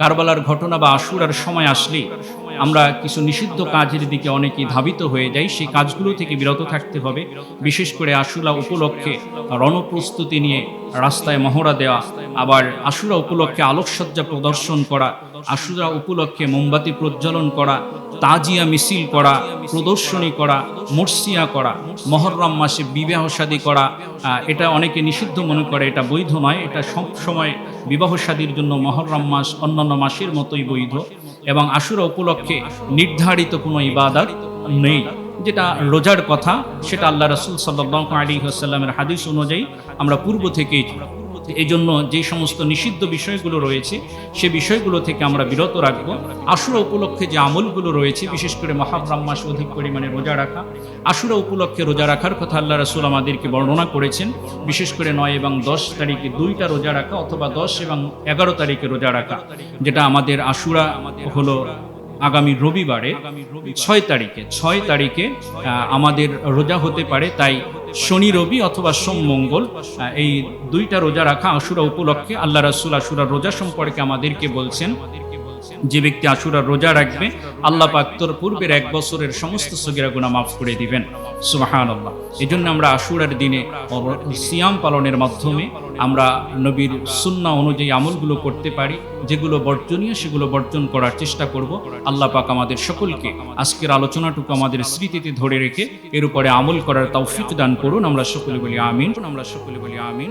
কারবালার ঘটনা বা আশুরার সময় আসলে আমরা কিছু নিষিদ্ধ কাজের দিকে অনেকে ধাবিত হয়ে যাই, সেই কাজগুলো থেকে বিরত থাকতে হবে। বিশেষ করে আশুরা উপলক্ষে রণপ্রস্তুতি নিয়ে রাস্তায় মহড়া দেওয়া, আবার আশুরা উপলক্ষে আলোকসজ্জা প্রদর্শন করা, আশুরা উপলক্ষে মোমবাতি প্রজ্বলন করা, তাজিয়া মিছিল করা প্রদর্শনী করা, মর্সিয়া করা, মহরম মাসে বিবাহ শাদী করা এটা অনেকে নিষিদ্ধ মনে করে, এটা বৈধ নয় এটা সব সময় বিবাহ শাদীর জন্য মহরম মাস অন্যান্য মাসের মতোই বৈধ এবং আশুরা উপলক্ষে নির্ধারিত কোনো ইবাদত নেই। যেটা রোজার কথা, সেটা আল্লাহ রসুল সাল্লাহ আলী আসাল্লামের হাদিস অনুযায়ী আমরা পূর্ব থেকেই এই জন্য যে সমস্ত নিষিদ্ধ বিষয়গুলো রয়েছে, সে বিষয়গুলো থেকে আমরা বিরত রাখব। আশুরা উপলক্ষে যে আমলগুলো রয়েছে, বিশেষ করে মহাব্রাম মাস অধিক পরিমাণে রোজা রাখা, আশুরা উপলক্ষে রোজা রাখার কথা আল্লাহ রসুল আমাদেরকে বর্ণনা করেছেন। বিশেষ করে নয় এবং দশ তারিখে দুইটা রোজা রাখা অথবা দশ এবং এগারো তারিখে রোজা রাখা, যেটা আমাদের আশুরা হলো আগামী রবিবারে। ছয় তারিখে ছয় তারিখে আমাদের রোজা হতে পারে, তাই শনি, রবি অথবা সোম, মঙ্গল এই দুইটা রোজা রাখা আশুরা উপলক্ষে। আল্লাহ রাসুল আশুরার রোজা সম্পর্কে আমাদেরকে বলছেন। যে ব্যক্তি আশুরা রোজা রাখবে, আল্লাহ পাক তোর পূর্বের এক বছরের সমস্ত সগিরা গুণা মাফ করে দিবেন। সুবাহান আল্লাহ এই জন্য আমরা আশুরার দিনে সিয়াম পালনের মাধ্যমে আমরা নবীর সুন্না অনুযায়ী আমলগুলো করতে পারি, যেগুলো বর্জনীয় সেগুলো বর্জন করার চেষ্টা করব। আল্লাহ পাক আমাদের সকলকে আজকের আলোচনাটুকু আমাদের স্মৃতিতে ধরে রেখে এর উপরে আমল করার তৌফিক দান করুন। আমরা সকলে বলি আমিন। আমরা সকলে বলি আমিন।